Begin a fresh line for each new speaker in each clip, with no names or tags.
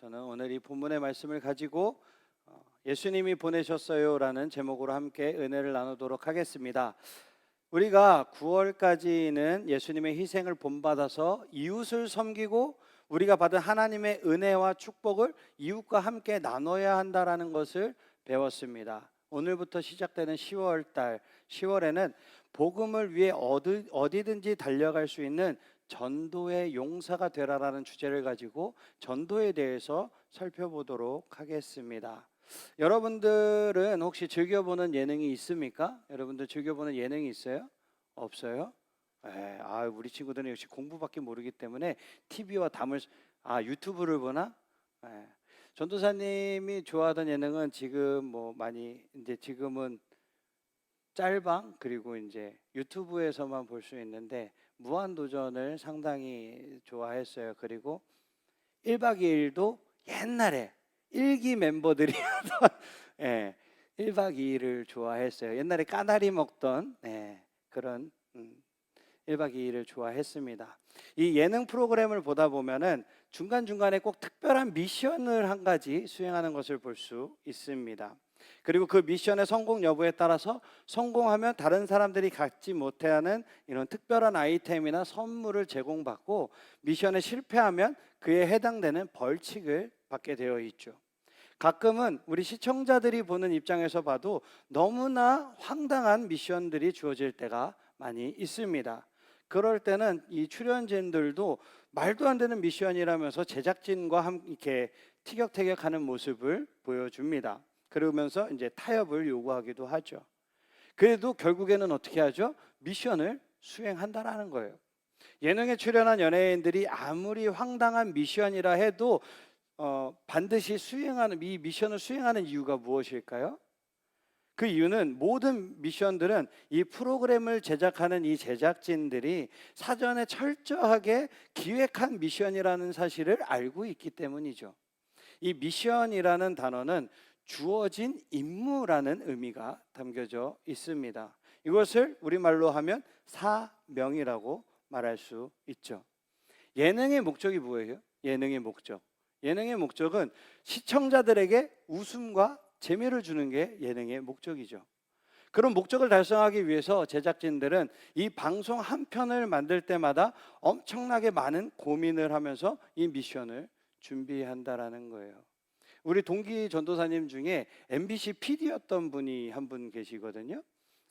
저는 오늘 이 본문의 말씀을 가지고 어, 예수님이 보내셨어요라는 제목으로 함께 은혜를 나누도록 하겠습니다. 우리가 9월까지는 예수님의 희생을 본받아서 이웃을 섬기고 우리가 받은 하나님의 은혜와 축복을 이웃과 함께 나눠야 한다라는 것을 배웠습니다. 오늘부터 시작되는 10월 달 10월에는 복음을 위해 어디, 어디든지 달려갈 수 있는 전도의 용사가 되라라는 주제를 가지고 전도에 대해서 살펴보도록 하겠습니다. 여러분들은 혹시 즐겨보는 예능이 있습니까? 여러분들 즐겨보는 예능이 있어요? 없어요? 에, 아, 우리 친구들은 역시 공부밖에 모르기 때문에 TV와 담을 아 유튜브를 보나? 에, 전도사님이 좋아하던 예능은 지금 뭐 많이 이제 지금은 짤방 그리고 이제 유튜브에서만 볼 수 있는데 무한도전을 상당히 좋아했어요. 그리고 1박 2일도 옛날에 일기 멤버들이 예, 1박 2일을 좋아했어요. 옛날에 까나리 먹던 예, 그런 음, 1박 2일을 좋아했습니다. 이 예능 프로그램을 보다 보면은 중간중간에 꼭 특별한 미션을 한 가지 수행하는 것을 볼 수 있습니다. 그리고 그 미션의 성공 여부에 따라서 성공하면 다른 사람들이 갖지 못하는 이런 특별한 아이템이나 선물을 제공받고 미션에 실패하면 그에 해당되는 벌칙을 받게 되어 있죠. 가끔은 우리 시청자들이 보는 입장에서 봐도 너무나 황당한 미션들이 주어질 때가 많이 있습니다. 그럴 때는 이 출연진들도 말도 안 되는 미션이라면서 제작진과 함께 티격태격하는 모습을 보여줍니다. 그러면서 이제 타협을 요구하기도 하죠. 그래도 결국에는 어떻게 하죠? 미션을 수행한다라는 거예요. 예능에 출연한 연예인들이 아무리 황당한 미션이라 해도 어, 반드시 수행하는 이 미션을 수행하는 이유가 무엇일까요? 그 이유는 모든 미션들은 이 프로그램을 제작하는 이 제작진들이 사전에 철저하게 기획한 미션이라는 사실을 알고 있기 때문이죠. 이 미션이라는 단어는 주어진 임무라는 의미가 담겨져 있습니다. 이것을 우리말로 하면 사명이라고 말할 수 있죠. 예능의 목적이 뭐예요? 예능의 목적. 예능의 목적은 시청자들에게 웃음과 재미를 주는 게 예능의 목적이죠. 그런 목적을 달성하기 위해서 제작진들은 이 방송 한 편을 만들 때마다 엄청나게 많은 고민을 하면서 이 미션을 준비한다라는 거예요. 우리 동기 전도사님 중에 MBC PD였던 분이 한 분 계시거든요.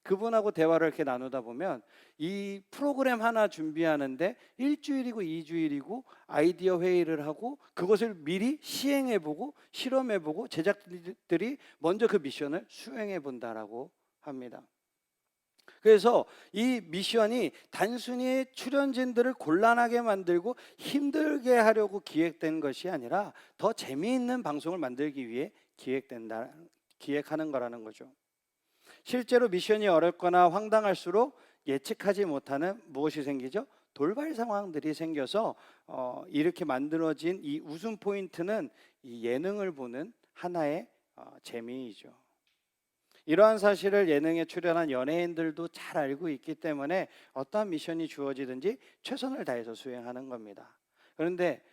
그분하고 대화를 이렇게 나누다 보면 이 프로그램 하나 준비하는데 일주일이고 이주일이고 아이디어 회의를 하고 그것을 미리 시행해 보고 실험해 보고 제작진들이 먼저 그 미션을 수행해 본다라고 합니다. 그래서 이 미션이 단순히 출연진들을 곤란하게 만들고 힘들게 하려고 기획된 것이 아니라 더 재미있는 방송을 만들기 위해 기획된다 기획하는 거라는 거죠. 실제로 미션이 어렵거나 황당할수록 예측하지 못하는 무엇이 생기죠? 돌발 상황들이 생겨서 어, 이렇게 만들어진 이 웃음 포인트는 이 예능을 보는 하나의 어, 재미이죠. 이러한 사실을 예능에 출연한 연예인들도 잘 알고 있기 때문에 어떠한 미션이 주어지든지 최선을 다해서 수행하는 겁니다. 그런데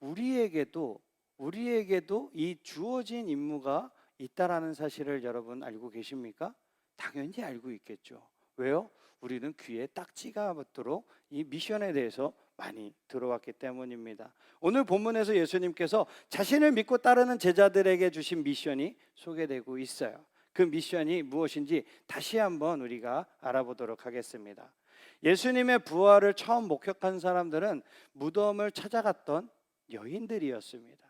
우리에게도 우리에게도 이 주어진 임무가 있다라는 사실을 여러분 알고 계십니까? 당연히 알고 있겠죠. 왜요? 우리는 귀에 딱지가 붙도록 이 미션에 대해서 많이 들어왔기 때문입니다. 오늘 본문에서 예수님께서 자신을 믿고 따르는 제자들에게 주신 미션이 소개되고 있어요. 그 미션이 무엇인지 다시 한번 우리가 알아보도록 하겠습니다. 예수님의 부활을 처음 목격한 사람들은 무덤을 찾아갔던 여인들이었습니다.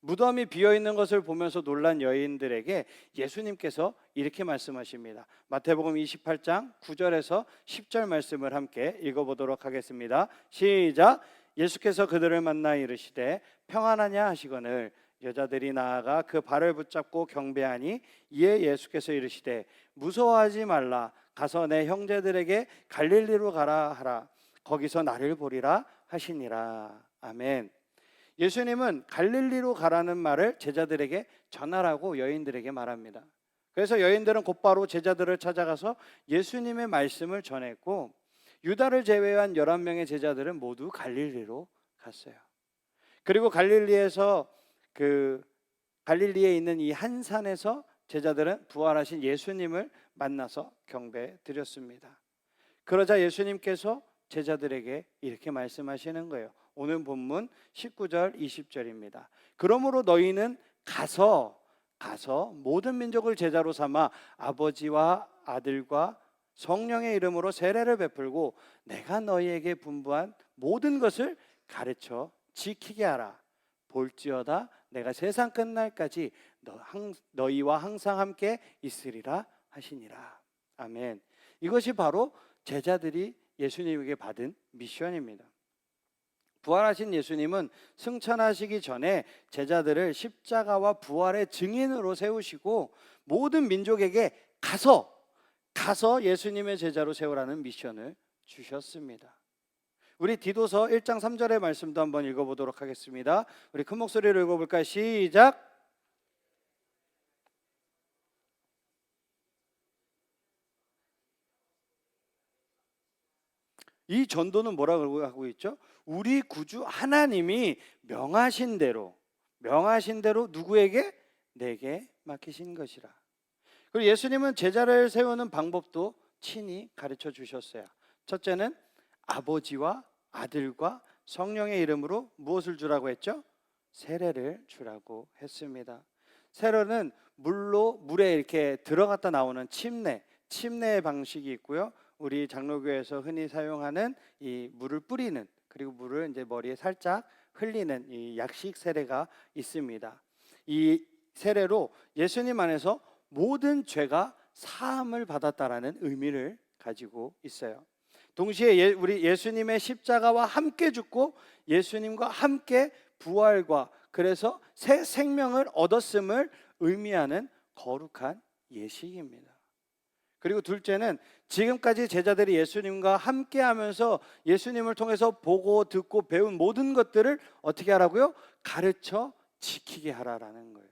무덤이 비어 있는 것을 보면서 놀란 여인들에게 예수님께서 이렇게 말씀하십니다. 마태복음 28장 9절에서 10절 말씀을 함께 읽어보도록 하겠습니다. 시작. 예수께서 그들을 만나 이르시되 평안하냐 하시거늘 여자들이 나아가 그 발을 붙잡고 경배하니 이에 예수께서 이르시되 무서워하지 말라 가서 내 형제들에게 갈릴리로 가라 하라 거기서 나를 보리라 하시니라 아멘. 예수님은 갈릴리로 가라는 말을 제자들에게 전하라고 여인들에게 말합니다. 그래서 여인들은 곧바로 제자들을 찾아가서 예수님의 말씀을 전했고 유다를 제외한 11명의 제자들은 모두 갈릴리로 갔어요. 그리고 갈릴리에서 그 갈릴리에 있는 이 한 산에서 제자들은 부활하신 예수님을 만나서 경배 드렸습니다. 그러자 예수님께서 제자들에게 이렇게 말씀하시는 거예요. 오늘 본문 19절 20절입니다. 그러므로 너희는 가서 가서 모든 민족을 제자로 삼아 아버지와 아들과 성령의 이름으로 세례를 베풀고 내가 너희에게 분부한 모든 것을 가르쳐 지키게 하라. 볼지어다 내가 세상 끝날까지 너, 항, 너희와 항상 함께 있으리라 하시니라. 아멘. 이것이 바로 제자들이 예수님에게 받은 미션입니다. 부활하신 예수님은 승천하시기 전에 제자들을 십자가와 부활의 증인으로 세우시고 모든 민족에게 가서 가서 예수님의 제자로 세우라는 미션을 주셨습니다. 우리 디도서 1장 3절의 말씀도 한번 읽어보도록 하겠습니다. 우리 큰 목소리로 읽어볼까요? 시작. 이 전도는 뭐라고 하고 있죠? 우리 구주 하나님이 명하신 대로 명하신 대로 누구에게 내게 맡기신 것이라. 그리고 예수님은 제자를 세우는 방법도 친히 가르쳐 주셨어요. 첫째는 아버지와 아들과 성령의 이름으로 무엇을 주라고 했죠? 세례를 주라고 했습니다. 세례는 물로 물에 이렇게 들어갔다 나오는 침례, 침례의 방식이 있고요. 우리 장로교에서 흔히 사용하는 이 물을 뿌리는 그리고 물을 이제 머리에 살짝 흘리는 이 약식 세례가 있습니다. 이 세례로 예수님 안에서 모든 죄가 사함을 받았다라는 의미를 가지고 있어요. 동시에 예, 우리 예수님의 십자가와 함께 죽고 예수님과 함께 부활과 그래서 새 생명을 얻었음을 의미하는 거룩한 예식입니다. 그리고 둘째는 지금까지 제자들이 예수님과 함께 하면서 예수님을 통해서 보고 듣고 배운 모든 것들을 어떻게 하라고요? 가르쳐 지키게 하라라는 거예요.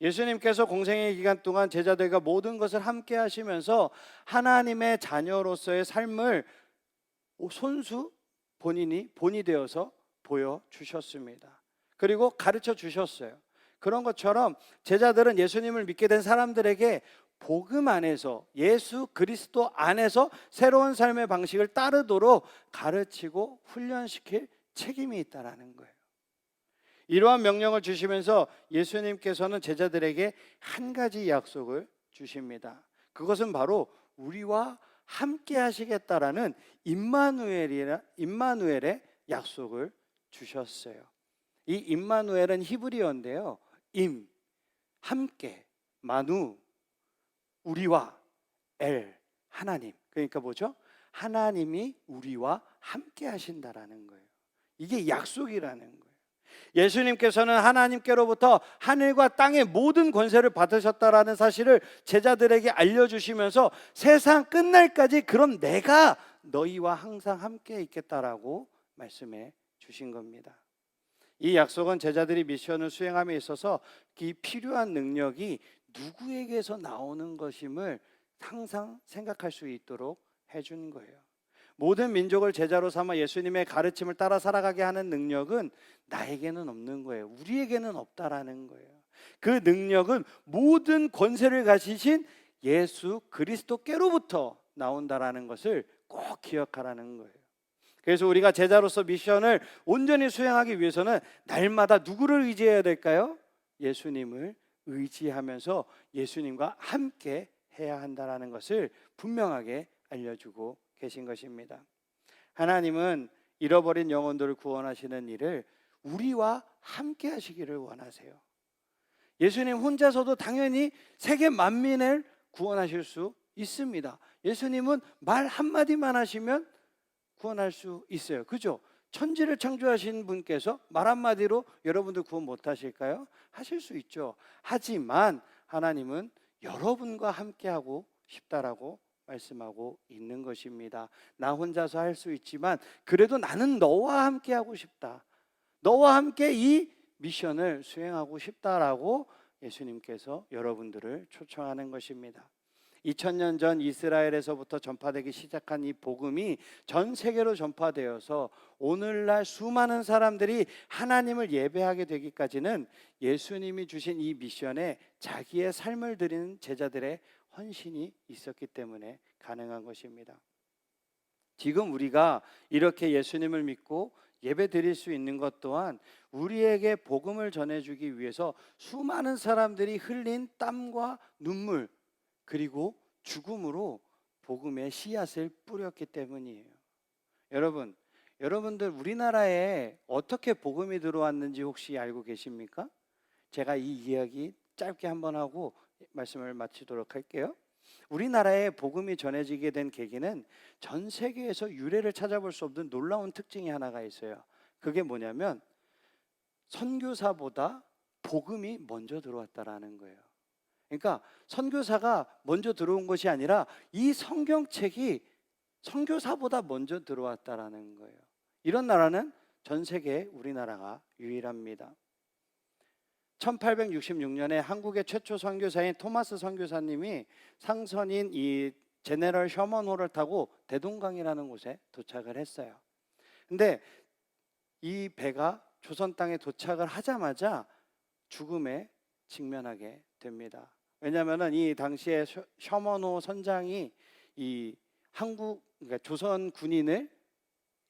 예수님께서 공생의 기간 동안 제자들과 모든 것을 함께 하시면서 하나님의 자녀로서의 삶을 손수 본인이 본이 되어서 보여 주셨습니다. 그리고 가르쳐 주셨어요. 그런 것처럼 제자들은 예수님을 믿게 된 사람들에게 복음 안에서 예수 그리스도 안에서 새로운 삶의 방식을 따르도록 가르치고 훈련시킬 책임이 있다라는 거예요. 이러한 명령을 주시면서 예수님께서는 제자들에게 한 가지 약속을 주십니다. 그것은 바로 우리와 함께 하시겠다라는 임마누엘이라 임마누엘의 약속을 주셨어요. 이 임마누엘은 히브리어인데요. 임 함께 마누 우리와 엘 하나님. 그러니까 뭐죠? 하나님이 우리와 함께 하신다라는 거예요. 이게 약속이라는 거예요. 예수님께서는 하나님께로부터 하늘과 땅의 모든 권세를 받으셨다라는 사실을 제자들에게 알려주시면서 세상 끝날까지 그럼 내가 너희와 항상 함께 있겠다라고 말씀해 주신 겁니다. 이 약속은 제자들이 미션을 수행함에 있어서 이 필요한 능력이 누구에게서 나오는 것임을 항상 생각할 수 있도록 해준 거예요. 모든 민족을 제자로 삼아 예수님의 가르침을 따라 살아가게 하는 능력은 나에게는 없는 거예요. 우리에게는 없다라는 거예요. 그 능력은 모든 권세를 가지신 예수 그리스도께로부터 나온다라는 것을 꼭 기억하라는 거예요. 그래서 우리가 제자로서 미션을 온전히 수행하기 위해서는 날마다 누구를 의지해야 될까요? 예수님을 의지하면서 예수님과 함께 해야 한다라는 것을 분명하게 알려주고 계신 것입니다. 하나님은 잃어버린 영혼들을 구원하시는 일을 우리와 함께 하시기를 원하세요. 예수님 혼자서도 당연히 세계 만민을 구원하실 수 있습니다. 예수님은 말 한마디만 하시면 구원할 수 있어요. 그죠? 천지를 창조하신 분께서 말 한마디로 여러분들 구원 못 하실까요? 하실 수 있죠. 하지만 하나님은 여러분과 함께하고 싶다라고 말씀하고 있는 것입니다. 나 혼자서 할 수 있지만 그래도 나는 너와 함께하고 싶다. 너와 함께 이 미션을 수행하고 싶다라고 예수님께서 여러분들을 초청하는 것입니다. 2000년 전 이스라엘에서부터 전파되기 시작한 이 복음이 전 세계로 전파되어서 오늘날 수많은 사람들이 하나님을 예배하게 되기까지는 예수님이 주신 이 미션에 자기의 삶을 드리는 제자들의 헌신이 있었기 때문에 가능한 것입니다. 지금 우리가 이렇게 예수님을 믿고 예배 드릴 수 있는 것 또한 우리에게 복음을 전해주기 위해서 수많은 사람들이 흘린 땀과 눈물 그리고 죽음으로 복음의 씨앗을 뿌렸기 때문이에요. 여러분, 여러분들 우리나라에 어떻게 복음이 들어왔는지 혹시 알고 계십니까? 제가 이 이야기 짧게 한번 하고 말씀을 마치도록 할게요. 우리나라에 복음이 전해지게 된 계기는 전 세계에서 유래를 찾아볼 수 없는 놀라운 특징이 하나가 있어요. 그게 뭐냐면 선교사보다 복음이 먼저 들어왔다라는 거예요. 그러니까 선교사가 먼저 들어온 것이 아니라 이 성경책이 선교사보다 먼저 들어왔다라는 거예요. 이런 나라는 전 세계에 우리나라가 유일합니다. 1866년에 한국의 최초 선교사인 토마스 선교사님이 상선인 이 제네럴 셔먼호를 타고 대동강이라는 곳에 도착을 했어요. 근데 이 배가 조선 땅에 도착을 하자마자 죽음에 직면하게 됩니다. 왜냐하면은 이 당시에 셔- 셔먼호 선장이 이 한국 그러니까 조선 군인을 이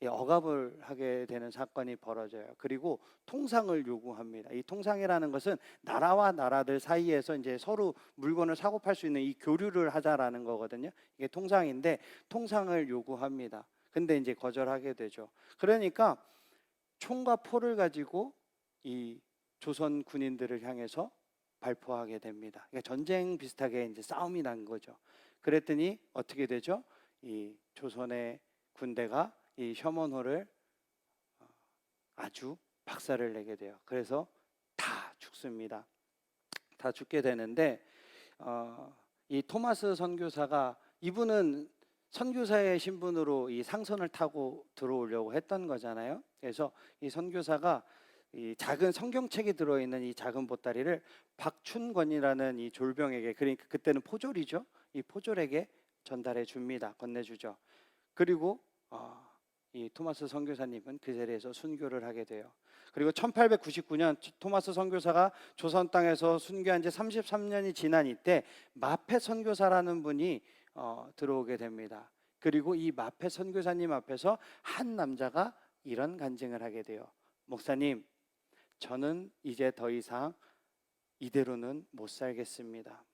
억압을 하게 되는 사건이 벌어져요. 그리고 통상을 요구합니다. 이 통상이라는 것은 나라와 나라들 사이에서 이제 서로 물건을 사고 팔 수 있는 이 교류를 하자라는 거거든요. 이게 통상인데 통상을 요구합니다. 근데 이제 거절하게 되죠. 그러니까 총과 포를 가지고 이 조선 군인들을 향해서 발포하게 됩니다. 그러니까 전쟁 비슷하게 이제 싸움이 난 거죠. 그랬더니 어떻게 되죠? 이 조선의 군대가 이 셔먼호를 어, 아주 박살을 내게 돼요. 그래서 다 죽습니다. 다 죽게 되는데 어, 이 토마스 선교사가 이분은 선교사의 신분으로 이 상선을 타고 들어오려고 했던 거잖아요. 그래서 이 선교사가 이 작은 성경책이 들어있는 이 작은 보따리를 박춘권이라는 이 졸병에게 그러니까 그때는 포졸이죠. 이 포졸에게 전달해 줍니다. 건네주죠. 그리고 어, 이 토마스 선교사님은 그 자리에서 순교를 하게 돼요. 그리고 1899년 토마스 선교사가 조선 땅에서 순교한 지 33년이 지난 이때 마페 선교사라는 분이 어, 들어오게 됩니다. 그리고 이 마페 선교사님 앞에서 한 남자가 이런 간증을 하게 돼요. 목사님, 저는 이제 더 이상 이대로는 못 살겠습니다.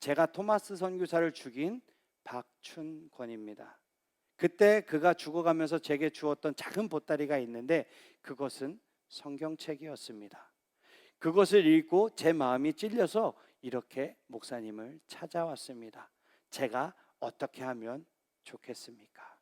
제가 토마스 선교사를 죽인 박춘권입니다. 그때 그가 죽어가면서 제게 주었던 작은 보따리가 있는데 그것은 성경책이었습니다. 그것을 읽고 제 마음이 찔려서 이렇게 목사님을 찾아왔습니다. 제가 어떻게 하면 좋겠습니까?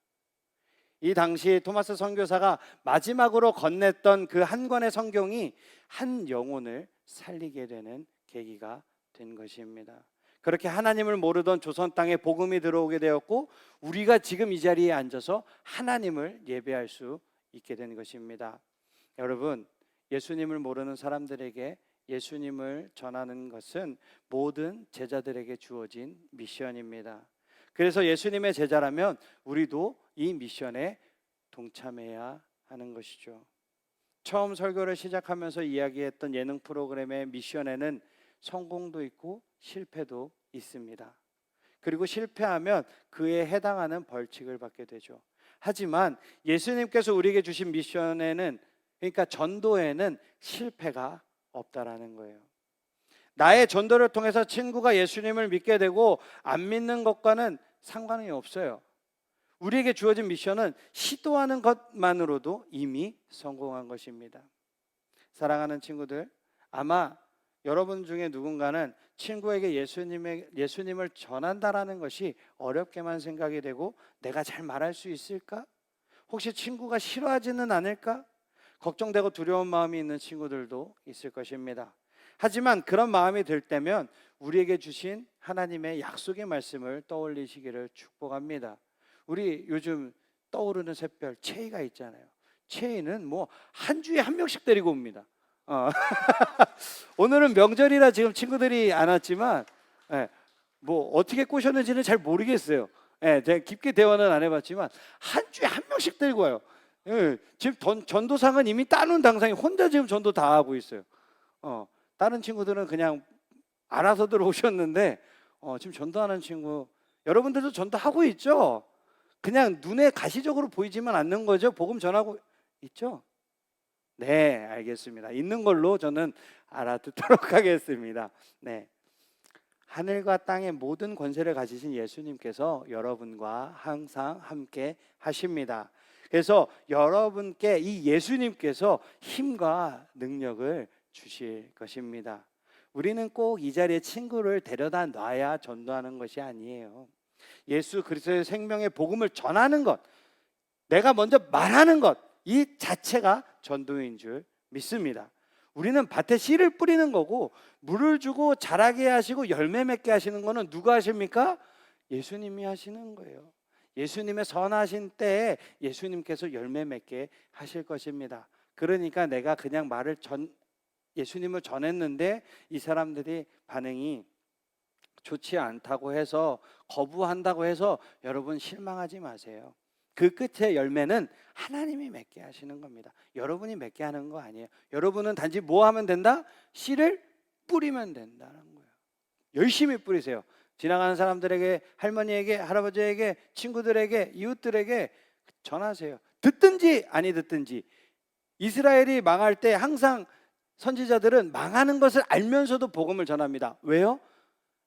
이 당시 토마스 선교사가 마지막으로 건넸던 그 한 권의 성경이 한 영혼을 살리게 되는 계기가 된 것입니다. 그렇게 하나님을 모르던 조선 땅에 복음이 들어오게 되었고 우리가 지금 이 자리에 앉아서 하나님을 예배할 수 있게 된 것입니다. 여러분, 예수님을 모르는 사람들에게 예수님을 전하는 것은 모든 제자들에게 주어진 미션입니다. 그래서 예수님의 제자라면 우리도 이 미션에 동참해야 하는 것이죠. 처음 설교를 시작하면서 이야기했던 예능 프로그램의 미션에는 성공도 있고 실패도 있습니다. 그리고 실패하면 그에 해당하는 벌칙을 받게 되죠. 하지만 예수님께서 우리에게 주신 미션에는 그러니까 전도에는 실패가 없다라는 거예요. 나의 전도를 통해서 친구가 예수님을 믿게 되고 안 믿는 것과는 상관이 없어요. 우리에게 주어진 미션은 시도하는 것만으로도 이미 성공한 것입니다. 사랑하는 친구들, 아마 여러분 중에 누군가는 친구에게 예수님의 예수님을 전한다라는 것이 어렵게만 생각이 되고 내가 잘 말할 수 있을까? 혹시 친구가 싫어하지는 않을까? 걱정되고 두려운 마음이 있는 친구들도 있을 것입니다. 하지만 그런 마음이 들 때면 우리에게 주신 하나님의 약속의 말씀을 떠올리시기를 축복합니다. 우리 요즘 떠오르는 샛별 체이가 있잖아요. 체이는 뭐 한 주에 한 명씩 데리고 옵니다. 어. 오늘은 명절이라 지금 친구들이 안 왔지만 예, 뭐 어떻게 꼬셨는지는 잘 모르겠어요. 예, 제가 깊게 대화는 안 해봤지만 한 주에 한 명씩 들고 와요. 예, 지금 전, 전도상은 이미 따놓은 당상이 혼자 지금 전도 다 하고 있어요. 어, 다른 친구들은 그냥 알아서 들어오셨는데 어, 지금 전도하는 친구 여러분들도 전도하고 있죠? 그냥 눈에 가시적으로 보이지만 않는 거죠. 복음 전하고 있죠? 네, 알겠습니다. 있는 걸로 저는 알아듣도록 하겠습니다. 네. 하늘과 땅의 모든 권세를 가지신 예수님께서 여러분과 항상 함께 하십니다. 그래서 여러분께 이 예수님께서 힘과 능력을 주실 것입니다. 우리는 꼭 이 자리에 친구를 데려다 놔야 전도하는 것이 아니에요. 예수 그리스도의 생명의 복음을 전하는 것, 내가 먼저 말하는 것, 이 자체가 전도인 줄 믿습니다. 우리는 밭에 씨를 뿌리는 거고 물을 주고 자라게 하시고 열매 맺게 하시는 거는 누가 하십니까? 예수님이 하시는 거예요. 예수님의 선하신 때에 예수님께서 열매 맺게 하실 것입니다. 그러니까 내가 그냥 말을 전 예수님을 전했는데 이 사람들이 반응이 좋지 않다고 해서 거부한다고 해서 여러분 실망하지 마세요. 그 끝에 열매는 하나님이 맺게 하시는 겁니다. 여러분이 맺게 하는 거 아니에요. 여러분은 단지 뭐 하면 된다? 씨를 뿌리면 된다는 거예요. 열심히 뿌리세요. 지나가는 사람들에게, 할머니에게, 할아버지에게, 친구들에게, 이웃들에게 전하세요. 듣든지 아니 듣든지. 이스라엘이 망할 때 항상 선지자들은 망하는 것을 알면서도 복음을 전합니다. 왜요?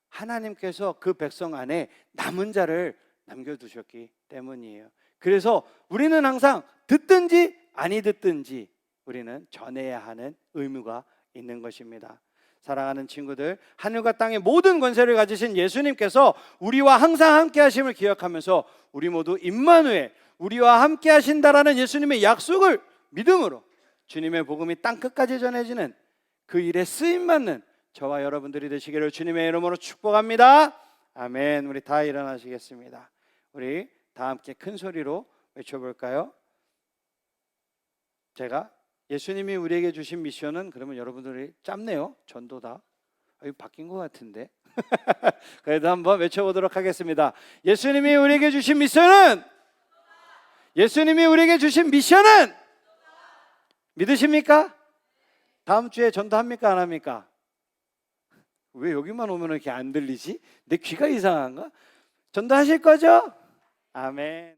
하나님께서 그 백성 안에 남은 자를 남겨두셨기 때문이에요. 그래서 우리는 항상 듣든지 아니 듣든지 우리는 전해야 하는 의무가 있는 것입니다. 사랑하는 친구들, 하늘과 땅의 모든 권세를 가지신 예수님께서 우리와 항상 함께 하심을 기억하면서 우리 모두 임마누엘, 우리와 함께 하신다라는 예수님의 약속을 믿음으로 주님의 복음이 땅 끝까지 전해지는 그 일에 쓰임 받는 저와 여러분들이 되시기를 주님의 이름으로 축복합니다. 아멘. 우리 다 일어나시겠습니다. 우리 다 함께 큰 소리로 외쳐볼까요? 제가 예수님이 우리에게 주신 미션은 그러면 여러분들이 짧네요. 전도다. 아, 바뀐 것 같은데. 그래도 한번 외쳐보도록 하겠습니다. 예수님이 우리에게 주신 미션은 예수님이 우리에게 주신 미션은 믿으십니까? 다음 주에 전도합니까? 안 합니까? 왜 여기만 오면 이렇게 안 들리지? 내 귀가 이상한가? 전도하실 거죠? 아멘.